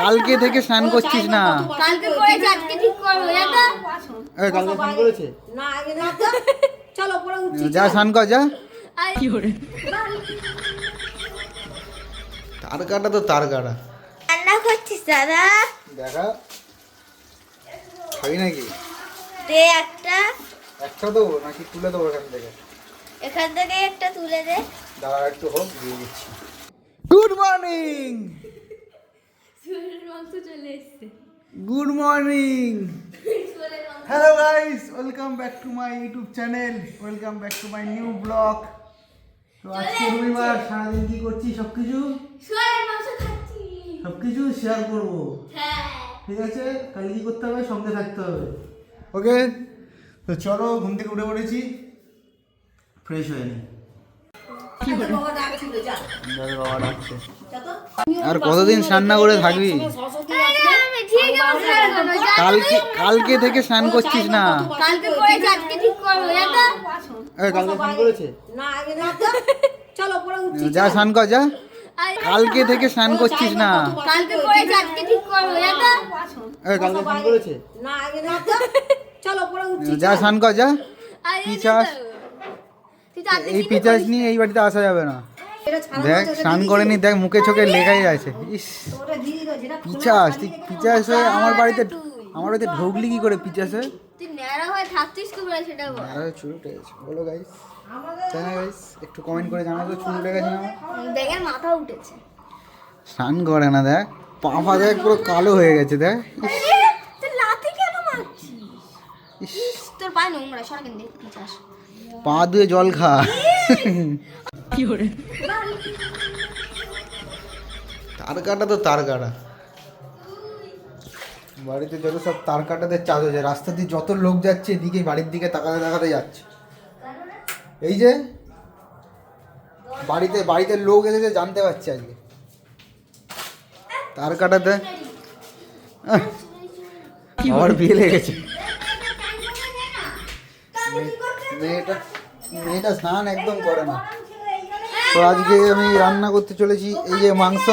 কালকে থেকে স্নান করছিস না? কালকে করেছে আজকে ঠিক করব জানো এই কালকে স্নান করেছে? না আগে না তো। চলো উঠছি যা স্নান কর যা। আর তার কাটা তো তার কাটা। রান্না করছিস দাদা? দেখা। খাবি নাকি? দে একটা। একটা দেবো নাকি তুলে দেবো এখান থেকে? এখান থেকে একটা তুলে দে। দাঁড়া একটু হোক দিয়ে দিচ্ছি। গুড মর্নিং মাংস চলে এসছে। Good morning hello guys welcome back to my YouTube channel welcome back to my new blog তো আজকে রবিবার সারাদিন কি করছি? সব কিছু সব কিছু শেয়ার করব। হ্যাঁ। ঠিক আছে? কালকে কি করতে হবে? সঙ্গে থাকতে হবে। ওকে তো চলো ঘুম থেকে উঠে পড়েছি। ফ্রেশ হয়ে নি। বাবা ডাকছে। আর কতদিন স্নান না করে থাকবি। কালকে কালকে থেকে স্নান করছিস না? কালকে করেছে আজকে ঠিক করব জানো কালকে স্নান করেছে? না আগে না তো। চলো পরে উঠছি যা স্নান কর যা। কালকে থেকে স্নান করছিস না? কালকে করেছে আজকে ঠিক করব জানো কালকে স্নান করেছে? না আগে না তো। চলো পরে উঠছি যা স্নান কর যা। আর এই যে পিচাস। এই পিচাস নিয়ে এই বাড়িতে আসা যাবে না। দেখ স্নান করেনি দেখ মুখে চোখে লেখাই আছে। ইস। পিচাস তুই পিচাস হয়ে আমার বাড়িতে আমার বাড়িতে ঢুকলি কি করে পিচাস হয়ে? চুল উঠে গেছে। বলো গাইস একটু কমেন্ট করে জানাও তো চুল উঠে গেছে না? মাথা উঠেছে। স্নান করে না দেখ। পা ফা দেখ পুরো কালো হয়ে গেছে দেখ। তোর নোংরা পিচাস। পা ধুয়ে জল খা। তার কাটা তো তার কাটা। বাড়িতে যত সব তার কাটাদের চাষ হয়েছে রাস্তা দিয়ে যত লোক যাচ্ছে এদিকে বাড়ির দিকে তাকাতে তাকাতে যাচ্ছে। এই যে বাড়িতে বাড়িতে লোক এসেছে জানতে পারছে আজকে। তার কাটাতে? আমার বিয়ে লেগেছে মেয়েটা মেয়েটা স্নান একদম করে না। তো আজকে আমি রান্না করতে চলেছি। এই যে মাংস।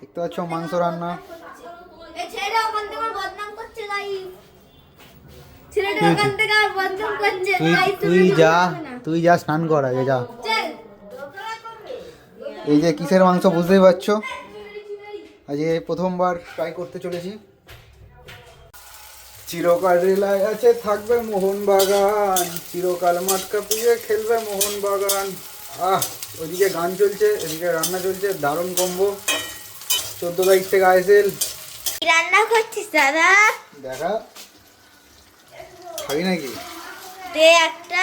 দেখতে পাচ্ছ মাংস রান্না। তুই যা তুই যা স্নান কর আগে যা। এই যে কিসের মাংস বুঝতেই পারছ? আজকে প্রথমবার ট্রাই করতে চলেছি। চিরকাল রেলায় আছে থাকবে মোহনবাগান চিরকাল মাঠ কাঁপিয়ে খেলবে মোহনবাগান আহ ওইদিকে গান চলছে এদিকে রান্না চলছে দারুণ কম্বো চোদ্দ তারিখ থেকে আইসেল রান্না করছিস দাদা? দেখা। খাবি নাকি? দে একটা।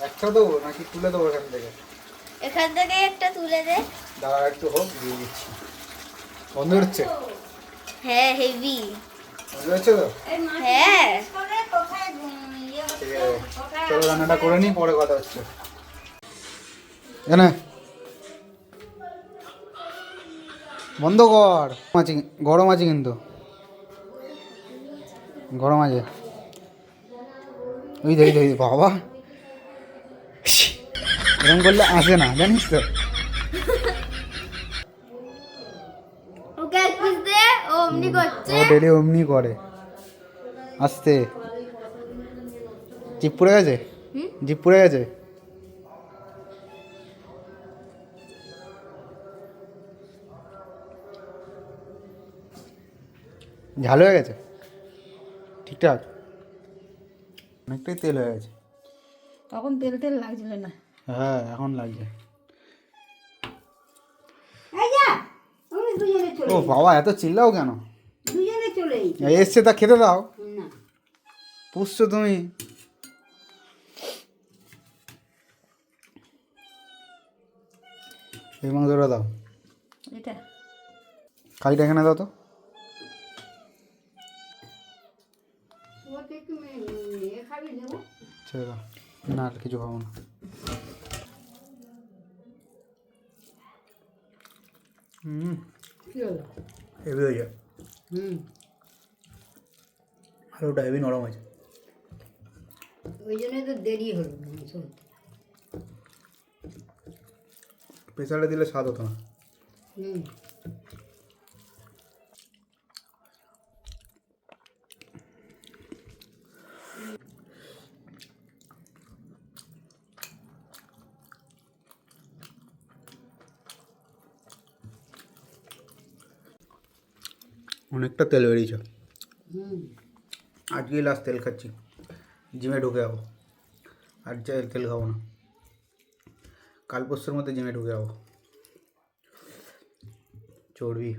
একটা দেবো নাকি তুলে দেবো এখান থেকে? এখান থেকে একটা তুলে দে। দাঁড়া একটু হোক দিয়ে দিচ্ছি। বন্ধ হচ্ছে? হ্যাঁ হেভি হ্যাঁ। চলো রান্নাটা করে নিই পরে কথা হচ্ছে। এনে বন্ধ কর। আছে গরম আছে কিন্তু। গরম আছে। ওই দেখ দেখ বাবা। এরকম করলে আসে না জানিস তো ওকে এক পিস দে ও অমনি করছে? ও ডেলি অমনি করে। আসতে। জিপ পড়ে গেছে? জিপ পড়ে গেছে? ঝাল হয়ে গেছে? ঠিকঠাক? অনেকটাই তেল হয়ে গেছে। তখন তেল তেল লাগছিল না। হ্যাঁ এখন লাগছে। চলে ও বাবা এত চিল্লাও কেন? দুজনে চলে এসছে। তা খেতে দাও। না। পুষছো তুমি। এই মাংসটা দাও। এটা। কালিটা এখানে দাও তো। ছেড়ে দাও। না আর কিছু খাব না। হুম হেভি হয়ে যায়। হুম। আলুটা হেভি নরম আছে ওই জন্যই তো দেরি হলো মাংস হতে। দিলে স্বাদ হতো না। হুম। অনেকটা তেল বেরিয়েছে আজকে লাস্ট তেল খাচ্ছি। জিমে ঢুকে যাব। আর চাই তেল খাব না। কাল পরশুর মধ্যে জিমে ঢুকে যাব। চর্বি।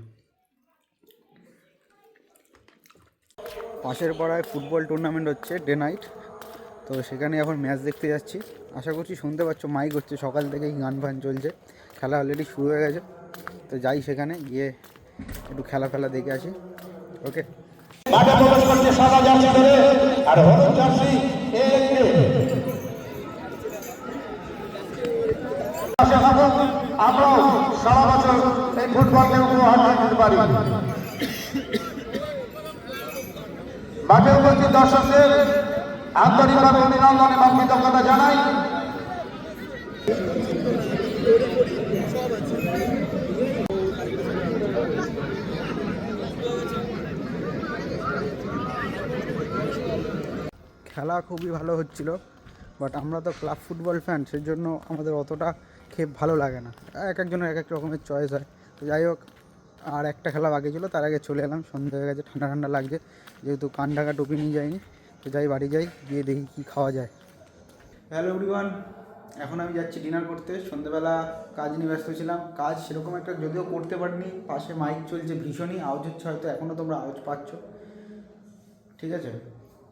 পাশের পাড়ায় ফুটবল টুর্নামেন্ট হচ্ছে ডে নাইট তো সেখানে এখন ম্যাচ দেখতে যাচ্ছি। আশা করছি শুনতে পাচ্ছ মাইক হচ্ছে। সকাল থেকেই গান ফান চলছে। খেলা অলরেডি শুরু হয়ে গেছে। তো যাই সেখানে গিয়ে একটু খেলা ফেলা দেখে আসি। ওকে মাঠে প্রবেশ করছে সাদা জার্সি ধরে, আর হলুদ জার্সি এ আমরা সারা বছর এই ফুটবলকে উপহার দিতে পারি। মাঠে উপস্থিত দর্শকদের আন্তরিকভাবে অভিনন্দন এবং কৃতজ্ঞতা জানাই। খেলা খুবই ভালো হচ্ছিল বাট আমরা তো ক্লাব ফুটবল ফ্যান সেই জন্য আমাদের অতটা খেয়ে ভালো লাগে না। এক একজনের এক এক রকমের চয়েস হয়। তো যাই হোক, আর একটা খেলা বাকি ছিল, তার আগে চলে এলাম সন্ধ্যে হয়ে গেছে, ঠান্ডা ঠান্ডা লাগছে, যেহেতু কান ঢাকা টুপি নিয়ে যাইনি, তো যাই বাড়ি যাই, গিয়ে দেখি কী খাওয়া যায়। হ্যালো এভরিওয়ান এখন আমি যাচ্ছি ডিনার করতে সন্ধ্যেবেলা কাজ নিয়ে ব্যস্ত ছিলাম, কাজ সেরকম একটা যদিও করতে পারিনি, পাশে মাইক চলছে ভীষণই, আওয়াজ হচ্ছে হয়তো এখনও তোমরা আওয়াজ পাচ্ছ। ঠিক আছে?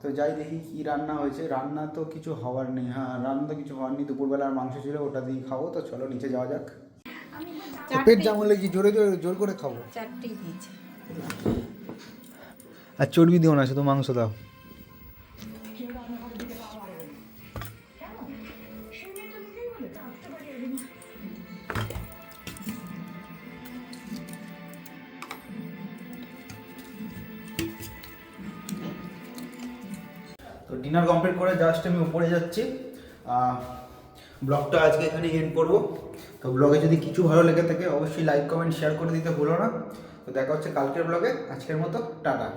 তো যাই দেখি কি রান্না হয়েছে। রান্না তো কিছু হওয়ার নেই হ্যাঁ রান্না তো কিছু হওয়ার নেই। দুপুরবেলার মাংস ছিল ওটা দিয়ে খাব। তো চলো নিচে যাওয়া যাক। পেট জামলে কি জোরে জোরে জোর করে খাব। আর চর্বি দিও না শুধু মাংস দাও। তো ডিনার কমপ্লিট করে জাস্ট আমি উপরে যাচ্ছি। ব্লগটা আজকে এখানে এন্ড করব। তো ব্লগে যদি কিছু ভালো লেগে থাকে, অবশ্যই লাইক কমেন্ট শেয়ার করে দিতে ভুলো না। তো দেখা হচ্ছে কালকের ব্লগে আজকের মতো, টাটা।